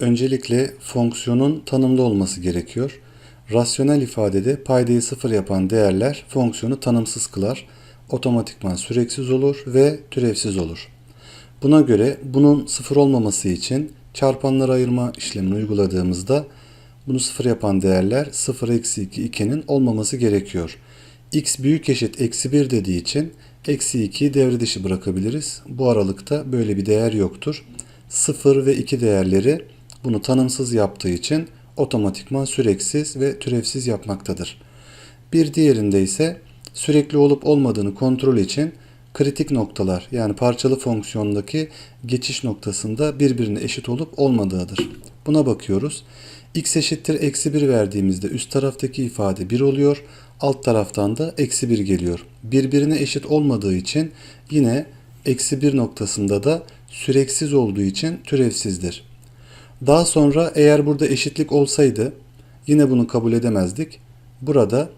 Öncelikle fonksiyonun tanımlı olması gerekiyor. Rasyonel ifadede paydayı sıfır yapan değerler fonksiyonu tanımsız kılar, otomatikman süreksiz olur ve türevsiz olur. Buna göre bunun sıfır olmaması için çarpanlara ayırma işlemini uyguladığımızda bunu sıfır yapan değerler 0 eksi 2 2'nin olmaması gerekiyor. x büyük eşit eksi 1 dediği için eksi 2'yi devre dışı bırakabiliriz. Bu aralıkta böyle bir değer yoktur. 0 ve 2 değerleri bunu tanımsız yaptığı için otomatikman süreksiz ve türevsiz yapmaktadır. Bir diğerinde ise sürekli olup olmadığını kontrol için kritik noktalar yani parçalı fonksiyondaki geçiş noktasında birbirine eşit olup olmadığıdır. Buna bakıyoruz. x eşittir eksi 1 verdiğimizde üst taraftaki ifade 1 oluyor. Alt taraftan da eksi 1 geliyor. Birbirine eşit olmadığı için yine eksi 1 noktasında da süreksiz olduğu için türevsizdir. Daha sonra eğer burada eşitlik olsaydı yine bunu kabul edemezdik. Burada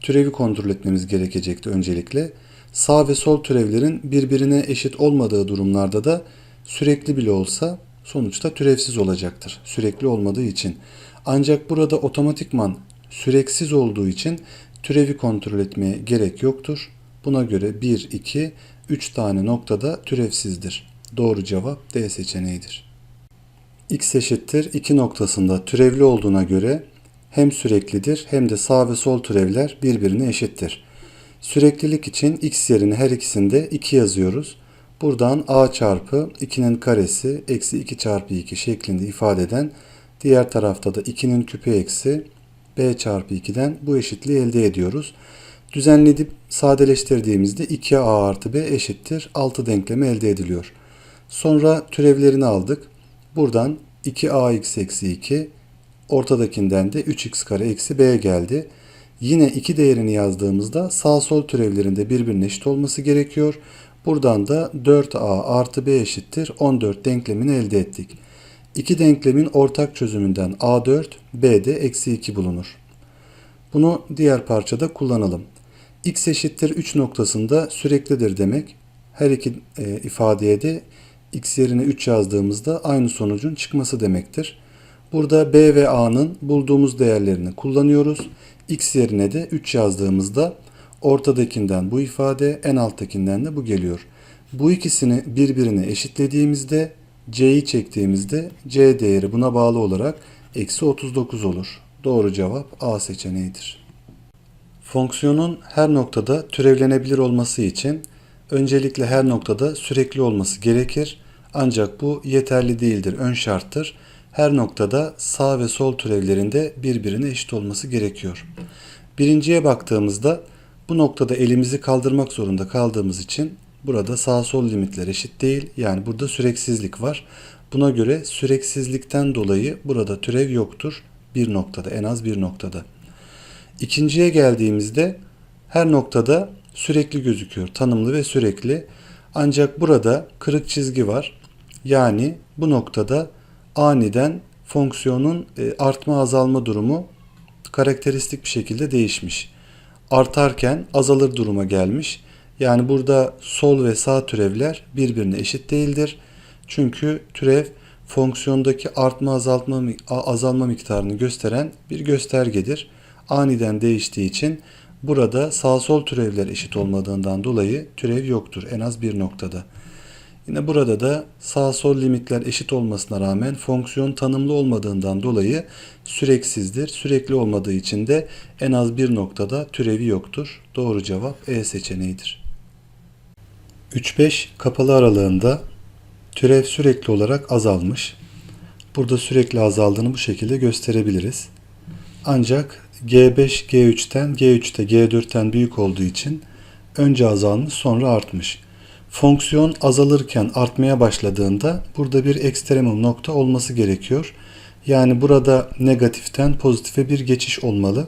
türevi kontrol etmemiz gerekecekti öncelikle. Sağ ve sol türevlerin birbirine eşit olmadığı durumlarda da sürekli bile olsa sonuçta türevsiz olacaktır. Sürekli olmadığı için. Ancak burada otomatikman süreksiz olduğu için türevi kontrol etmeye gerek yoktur. Buna göre 1, 2, 3 tane noktada türevsizdir. Doğru cevap D seçeneğidir. X eşittir 2 noktasında türevli olduğuna göre hem süreklidir hem de sağ ve sol türevler birbirine eşittir. Süreklilik için x yerine her ikisinde 2 yazıyoruz. Buradan a çarpı 2'nin karesi eksi 2 çarpı 2 şeklinde ifade eden diğer tarafta da 2'nin küpü eksi b çarpı 2'den bu eşitliği elde ediyoruz. Düzenledip sadeleştirdiğimizde 2a artı b eşittir 6 denklemi elde ediliyor. Sonra türevlerini aldık. Buradan 2ax eksi 2 ortadakinden de 3x kare eksi b geldi. Yine 2 değerini yazdığımızda sağ sol türevlerinde birbirine eşit olması gerekiyor. Buradan da 4a artı b eşittir 14 denklemini elde ettik. İki denklemin ortak çözümünden a4, b'de eksi 2 bulunur. Bunu diğer parçada kullanalım. x eşittir 3 noktasında süreklidir demek. Her iki e, ifadeye de x yerine 3 yazdığımızda aynı sonucun çıkması demektir. Burada b ve a'nın bulduğumuz değerlerini kullanıyoruz. x yerine de 3 yazdığımızda ortadakinden bu ifade en alttakinden de bu geliyor. Bu ikisini birbirine eşitlediğimizde c'yi çektiğimizde c değeri buna bağlı olarak eksi 39 olur. Doğru cevap A seçeneğidir. Fonksiyonun her noktada türevlenebilir olması için öncelikle her noktada sürekli olması gerekir. Ancak bu yeterli değildir, ön şarttır. Her noktada sağ ve sol türevlerinde birbirine eşit olması gerekiyor. Birinciye baktığımızda bu noktada elimizi kaldırmak zorunda kaldığımız için burada sağ sol limitler eşit değil. Yani burada süreksizlik var. Buna göre süreksizlikten dolayı burada türev yoktur. Bir noktada en az bir noktada. İkinciye geldiğimizde her noktada sürekli gözüküyor. Tanımlı ve sürekli. Ancak burada kırık çizgi var. Yani bu noktada aniden fonksiyonun e, artma azalma durumu karakteristik bir şekilde değişmiş. Artarken azalır duruma gelmiş. Yani burada sol ve sağ türevler birbirine eşit değildir. Çünkü türev fonksiyondaki artma azaltma azalma miktarını gösteren bir göstergedir. Aniden değiştiği için burada sağ sol türevler eşit olmadığından dolayı türev yoktur en az bir noktada. Yine burada da sağ sol limitler eşit olmasına rağmen fonksiyon tanımlı olmadığından dolayı süreksizdir. Sürekli olmadığı için de en az bir noktada türevi yoktur. Doğru cevap E seçeneğidir. 3-5 kapalı aralığında türev sürekli olarak azalmış. Burada sürekli azaldığını bu şekilde gösterebiliriz. Ancak G5 G3'ten G3'te G4'ten büyük olduğu için önce azalmış sonra artmış. Fonksiyon azalırken artmaya başladığında burada bir ekstremum nokta olması gerekiyor. Yani burada negatiften pozitife bir geçiş olmalı.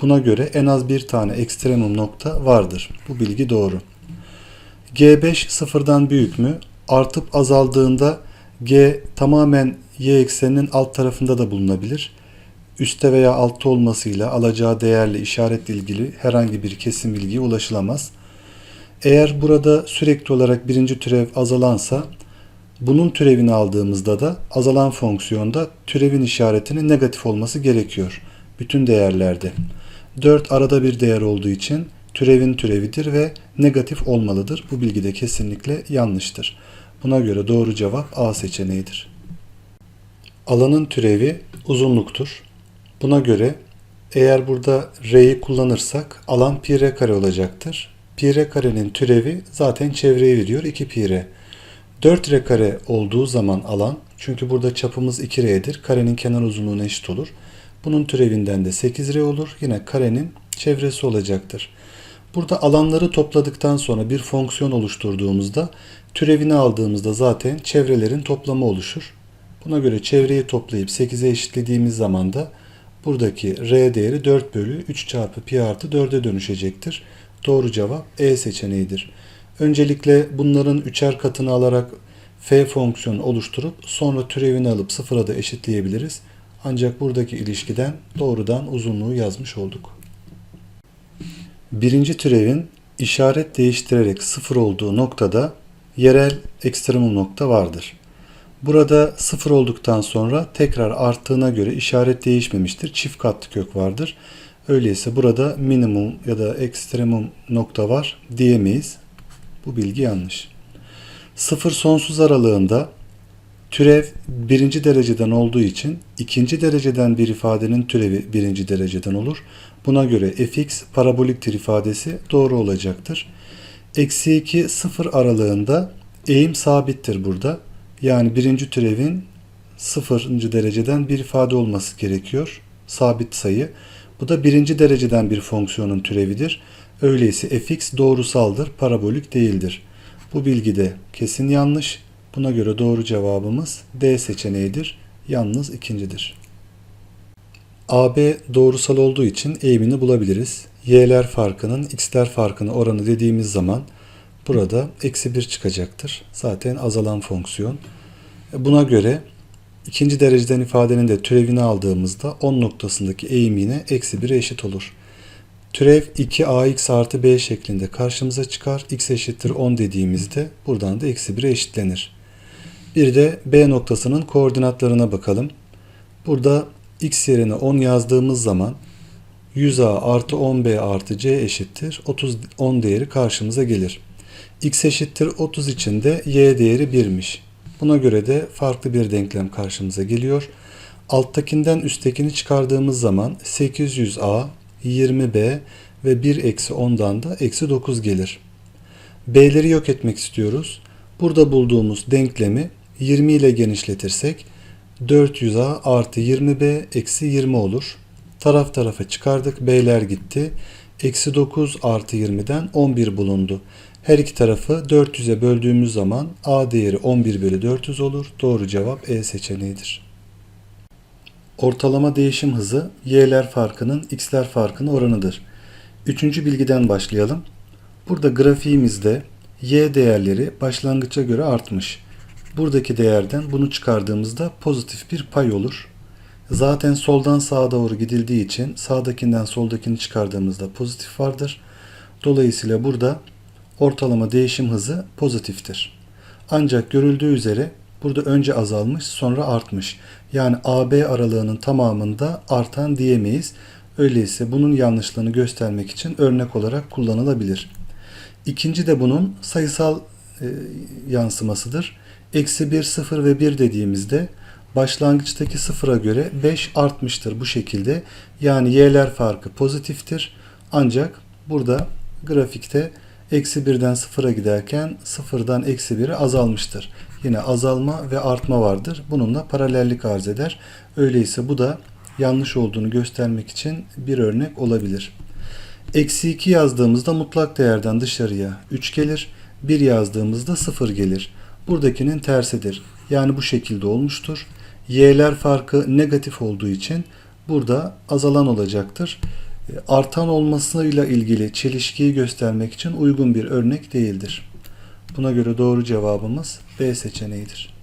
Buna göre en az bir tane ekstremum nokta vardır. Bu bilgi doğru. G5 sıfırdan büyük mü? Artıp azaldığında G tamamen y ekseninin alt tarafında da bulunabilir. Üste veya altta olmasıyla alacağı değerle işaretle ilgili herhangi bir kesin bilgiye ulaşılamaz. Eğer burada sürekli olarak birinci türev azalansa Bunun türevini aldığımızda da azalan fonksiyonda türevin işaretinin negatif olması gerekiyor. Bütün değerlerde. 4 arada bir değer olduğu için türevin türevidir ve negatif olmalıdır. Bu bilgi de kesinlikle yanlıştır. Buna göre doğru cevap A seçeneğidir. Alanın türevi uzunluktur. Buna göre eğer burada r'yi kullanırsak alan pi r kare olacaktır. Pi r karenin türevi zaten çevreye veriyor 2 pi r. 4 r kare olduğu zaman alan çünkü burada çapımız 2 r'dir. Karenin kenar uzunluğuna eşit olur. Bunun türevinden de 8 r olur. Yine karenin çevresi olacaktır. Burada alanları topladıktan sonra bir fonksiyon oluşturduğumuzda türevini aldığımızda zaten çevrelerin toplamı oluşur. Buna göre çevreyi toplayıp 8'e eşitlediğimiz zaman da buradaki r değeri 4 bölü 3 çarpı pi artı 4'e dönüşecektir. Doğru cevap E seçeneğidir. Öncelikle bunların üçer katını alarak f fonksiyonu oluşturup sonra türevini alıp sıfıra da eşitleyebiliriz. Ancak buradaki ilişkiden doğrudan uzunluğu yazmış olduk. Birinci türevin işaret değiştirerek sıfır olduğu noktada yerel ekstremum nokta vardır. Burada sıfır olduktan sonra tekrar arttığına göre işaret değişmemiştir. Çift katlı kök vardır. Öyleyse burada minimum ya da ekstremum nokta var diyemeyiz. Bu bilgi yanlış. Sıfır sonsuz aralığında türev birinci dereceden olduğu için ikinci dereceden bir ifadenin türevi birinci dereceden olur. Buna göre fx paraboliktir ifadesi doğru olacaktır. Eksi 2 sıfır aralığında eğim sabittir burada. Yani birinci türevin sıfırıncı dereceden bir ifade olması gerekiyor. Sabit sayı. Bu da birinci dereceden bir fonksiyonun türevidir. Öyleyse fx doğrusaldır, parabolik değildir. Bu bilgi de kesin yanlış. Buna göre doğru cevabımız D seçeneğidir. Yalnız ikincidir. AB doğrusal olduğu için eğimini bulabiliriz. Y'ler farkının x'ler farkını oranı dediğimiz zaman burada eksi 1 çıkacaktır. Zaten azalan fonksiyon. Buna göre ikinci dereceden ifadenin de türevini aldığımızda 10 noktasındaki eğim yine eksi 1'e eşit olur. Türev 2ax artı b şeklinde karşımıza çıkar. x eşittir 10 dediğimizde buradan da eksi 1'e eşitlenir. Bir de b noktasının koordinatlarına bakalım. Burada x yerine 10 yazdığımız zaman 100a artı 10b artı c eşittir. 30 10 değeri karşımıza gelir. x eşittir 30 için de y değeri 1'miş. Buna göre de farklı bir denklem karşımıza geliyor. Alttakinden üsttekini çıkardığımız zaman 800a, 20b ve 1 eksi 10'dan da eksi 9 gelir. b'leri yok etmek istiyoruz. Burada bulduğumuz denklemi 20 ile genişletirsek 400a artı 20b eksi 20 olur. Taraf tarafa çıkardık. B'ler gitti. Eksi 9 artı 20'den 11 bulundu. Her iki tarafı 400'e böldüğümüz zaman A değeri 11 bölü 400 olur. Doğru cevap E seçeneğidir. Ortalama değişim hızı y'ler farkının x'ler farkının oranıdır. Üçüncü bilgiden başlayalım. Burada grafiğimizde y değerleri başlangıça göre artmış. Buradaki değerden bunu çıkardığımızda pozitif bir pay olur. Zaten soldan sağa doğru gidildiği için sağdakinden soldakini çıkardığımızda pozitif vardır. Dolayısıyla burada ortalama değişim hızı pozitiftir. Ancak görüldüğü üzere burada önce azalmış sonra artmış. Yani AB aralığının tamamında artan diyemeyiz. Öyleyse bunun yanlışlığını göstermek için örnek olarak kullanılabilir. İkinci de bunun sayısal e, yansımasıdır. Eksi 1, 0 ve 1 dediğimizde başlangıçtaki sıfıra göre 5 artmıştır bu şekilde. Yani y'ler farkı pozitiftir. Ancak burada grafikte eksi 1'den sıfıra giderken sıfırdan eksi 1'e azalmıştır. Yine azalma ve artma vardır. Bununla paralellik arz eder. Öyleyse bu da yanlış olduğunu göstermek için bir örnek olabilir. Eksi 2 yazdığımızda mutlak değerden dışarıya 3 gelir. 1 yazdığımızda 0 gelir. Buradakinin tersidir. Yani bu şekilde olmuştur. Y'ler farkı negatif olduğu için burada azalan olacaktır. Artan olmasıyla ilgili çelişkiyi göstermek için uygun bir örnek değildir. Buna göre doğru cevabımız B seçeneğidir.